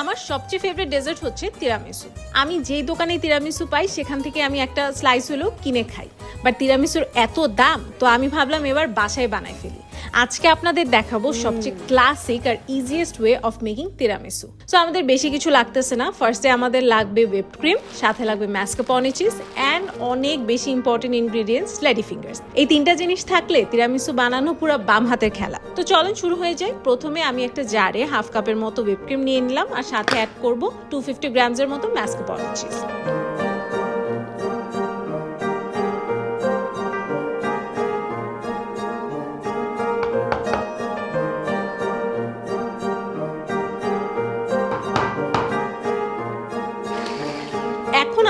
আমার সবচেয়ে favourite dessert হচ্ছে তিরামিসু আমি যেই দোকানে তিরামিসু পাই, সেখান থেকে আমি একটা স্লাইস হলেও কিনে খাই। বাট তিরামিসুর এত দাম, তো আমি ভাবলাম এবার বাসায় বানাই ফেলি। আজকে আপনাদের দেখাবো সবচেয়ে classic R easiest way of making tiramisu so আমাদের বেশি কিছু লাগতেছে না। ফার্স্টে আমাদের লাগবে whipped ক্রিম সাথে লাগবে ম্যাসকাপনে চিজ অ্যান্ড অনেক বেশি ইম্পর্টেন্ট ইনগ্রিডিয়েন্টস লেডি ফিঙ্গার্স এই তিনটা জিনিস থাকলে তিরামিসু বানানো পুরো বাম হাতের খেলা। তো চলেন শুরু হয়ে যায়। প্রথমে আমি একটা জারে হাফ কাপের মতো whipped ক্রিম নিয়ে নিলাম আর সাথে অ্যাড করব টু ফিফটি গ্রামসের মতো ম্যাসকাপনে চিজ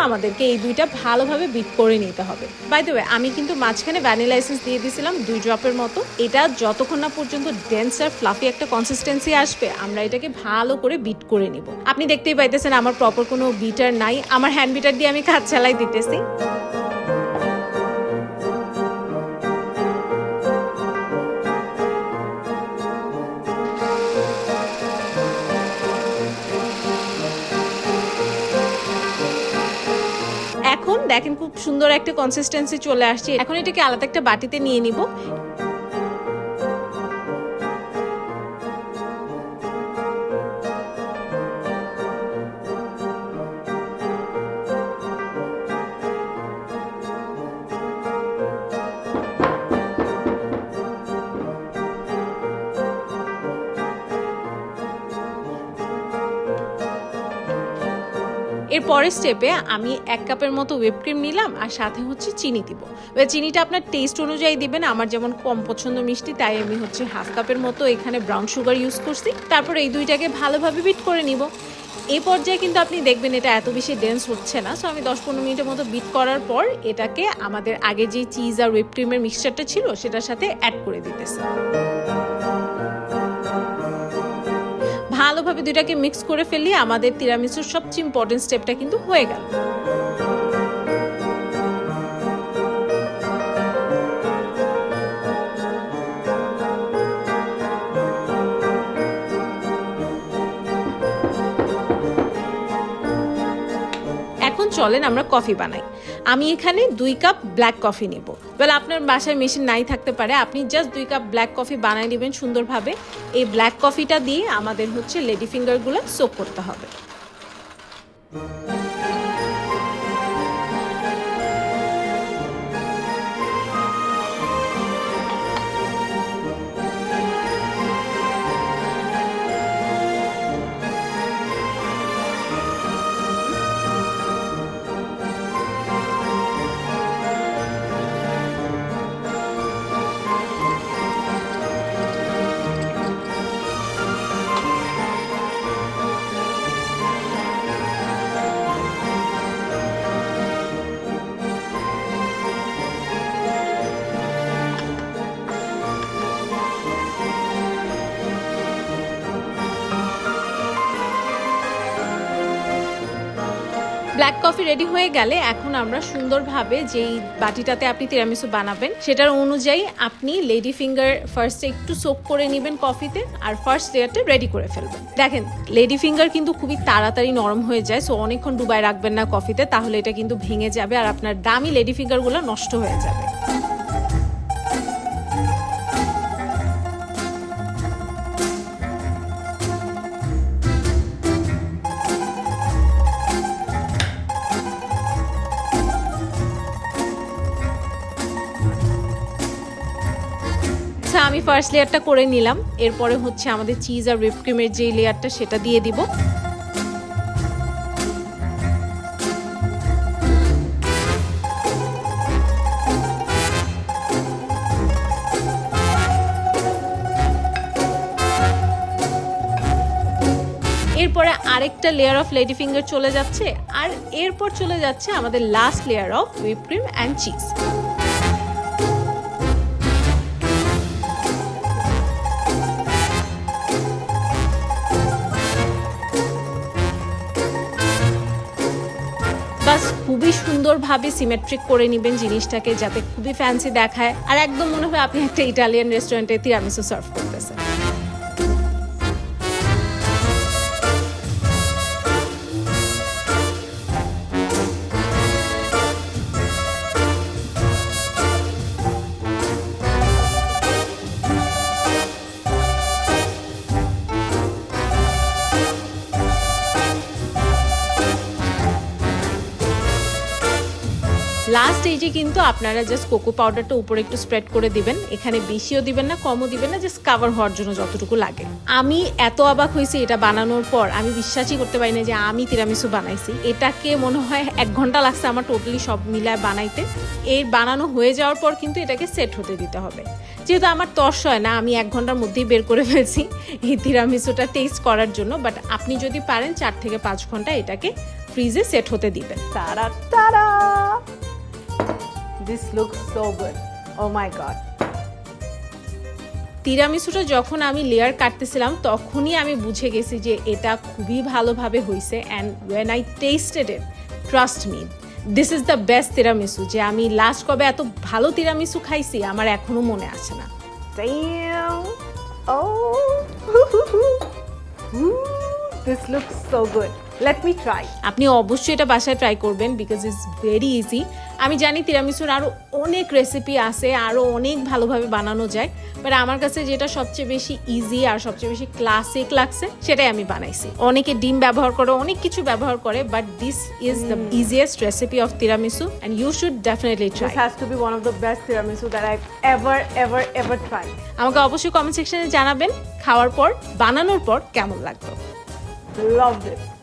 আমাদেরকে এই দুইটা ভালোভাবে বিট করে নিতে হবে। বাই দ্য ওয়ে আমি কিন্তু মাঝখানে ভ্যানিলা এসেন্স দিয়ে দিয়েছিলাম, দুই ড্রপের মতো। এটা যতক্ষণ না পর্যন্ত ডেন্স আর ফ্লাফি একটা কনসিস্টেন্সি আসবে, আমরা এটাকে ভালো করে বিট করে নিব। আপনি দেখতেই পাইতেছেন আমার প্রপার কোনো বিটার নাই। আমার হ্যান্ড বিটার দিয়ে আমি কাজ চালাই দিতেছি। দেখেন খুব সুন্দর একটা কনসিস্টেন্সি চলে আসছে। এখন এটাকে আলাদা একটা বাটিতে নিয়ে নিব। এর পরের স্টেপে আমি এক কাপের মতো হুইপ ক্রিম নিলাম আর সাথে হচ্ছে চিনি দিব। এবার চিনিটা আপনার টেস্ট অনুযায়ী দিবেন, আমার যেমন কম পছন্দ মিষ্টি, তাই আমি হচ্ছে হাফ কাপের মতো এখানে ব্রাউন সুগার ইউজ করছি। তারপর এই দুইটাকে ভালোভাবে বিট করে নিব। এই পর্যায়ে কিন্তু আপনি দেখবেন এটা এত বেশি ডেন্স হচ্ছে না। সো আমি দশ পনেরো মিনিটের মতো বিট করার পর এটাকে আমাদের আগে যে চিজ আর হুইপ ক্রিমের মিক্সচারটা ছিল, সেটার সাথে অ্যাড করে দিতেছি। ভালোভাবে দুইটাকে মিক্স করে ফেলি আমাদের তিরামিসুর সবচেয়ে ইম্পর্টেন্ট স্টেপটা কিন্তু হয়ে গেল। এখন চলেন, আমরা কফি বানাই। আমি এখানে দুই কাপ ব্ল্যাক কফি নিব। বেলা আপনার বাসায় মেশিন নাই থাকতে পারে, আপনি জাস্ট দুই কাপ ব্ল্যাক কফি বানাই নেবেন সুন্দরভাবে। এই ব্ল্যাক কফিটা দিয়ে আমাদের হচ্ছে লেডি ফিঙ্গারগুলো সোপ করতে হবে। ব্ল্যাক কফি রেডি হয়ে গেলে এখন আমরা সুন্দরভাবে যেই বাটিটাতে আপনি তিরামিসু বানাবেন, সেটার অনুযায়ী আপনি লেডি ফিঙ্গার ফার্স্টে একটু সোক করে নেবেন কফিতে আর ফার্স্ট লেয়ারটা রেডি করে ফেলবেন। দেখেন লেডি ফিঙ্গার কিন্তু খুবই তাড়াতাড়ি নরম হয়ে যায় সো অনেকক্ষণ ডুবায় রাখবেন না কফিতে, তাহলে এটা কিন্তু ভেঙে যাবে আর আপনার দামি লেডি ফিঙ্গারগুলো নষ্ট হয়ে যাবে। আমি ফার্স্ট লেয়ারটা করে নিলাম। এরপরে হচ্ছে আমাদের চিজ আর হুইপ ক্রিমের যে লেয়ারটা সেটা দিয়ে দিব। এরপরে আরেকটা লেয়ার অফ লেডি ফিঙ্গার চলে যাচ্ছে, আর এরপর চলে যাচ্ছে আমাদের last layer of whip cream and cheese সুন্দরভাবে সিমেট্রিক করে নেবেন জিনিসটাকে যাতে খুবই ফ্যান্সি দেখায়। আর একদম মনে হয় আপনি একটা ইটালিয়ান রেস্টুরেন্টে তিরামিসু সার্ভ করতেছেন। লাস্ট এই যে কিন্তু আপনারা জাস্ট কোকো পাউডারটা উপরে একটু স্প্রেড করে দিবেন। এখানে বেশিও দিবেন না, কমও দিবেন না জাস্ট কাভার হওয়ার জন্য যতটুকু লাগে। আমি এত অবাক হয়েছি এটা বানানোর পর। আমি বিশ্বাসই করতে পারি না যে আমি তিরামিসু বানাইছি। এটাকে মনে হয় এক ঘণ্টা লাগছে আমার টোটালি সব মিলায় বানাইতে। এই বানানো হয়ে যাওয়ার পর কিন্তু এটাকে সেট হতে দিতে হবে। যেহেতু আমার তর্স হয় না, আমি এক ঘণ্টার মধ্যেই বের করে ফেলছি এই তিরামিসুটা টেস্ট করার জন্য। বাট আপনি যদি পারেন, চার থেকে পাঁচ ঘণ্টা এটাকে ফ্রিজে সেট হতে দিবেন। তারা তারা this look so good oh my god তিরামিসুটা যখন আমি লেয়ার কাটতেছিলাম তখনই আমি বুঝে গেছি যে এটা খুবই ভালোভাবে হয়েছে and when I tested it trust me this is the best tiramisu যে আমি লাস্ট কবে এত ভালো তিরামিসু খাইছি আমার এখনও মনে আছে না. Oh. this looks so good. Let me try. আপনি অবশ্যই এটা বাসায় ট্রাই করবেন বিকজ ইটস ভেরি ইজি আমি জানি তিরামিসুর আরও অনেক রেসিপি আছে আরও অনেক ভালোভাবে বানানো যায় বাট আমার কাছে যেটা সবচেয়ে বেশি ইজি আর সবচেয়ে বেশি ক্লাসিক লাগছে সেটাই আমি বানাইছি অনেকে ডিম ব্যবহার করে অনেক কিছু ব্যবহার করে but this is the easiest recipe of tiramisu and you should definitely try has to be one of the best tiramisu that I've ever, ever, ever tried. আমাকে অবশ্যই কমেন্ট সেকশনে জানাবেন খাওয়ার পর বানানোর পর কেমন লাগল Loved it.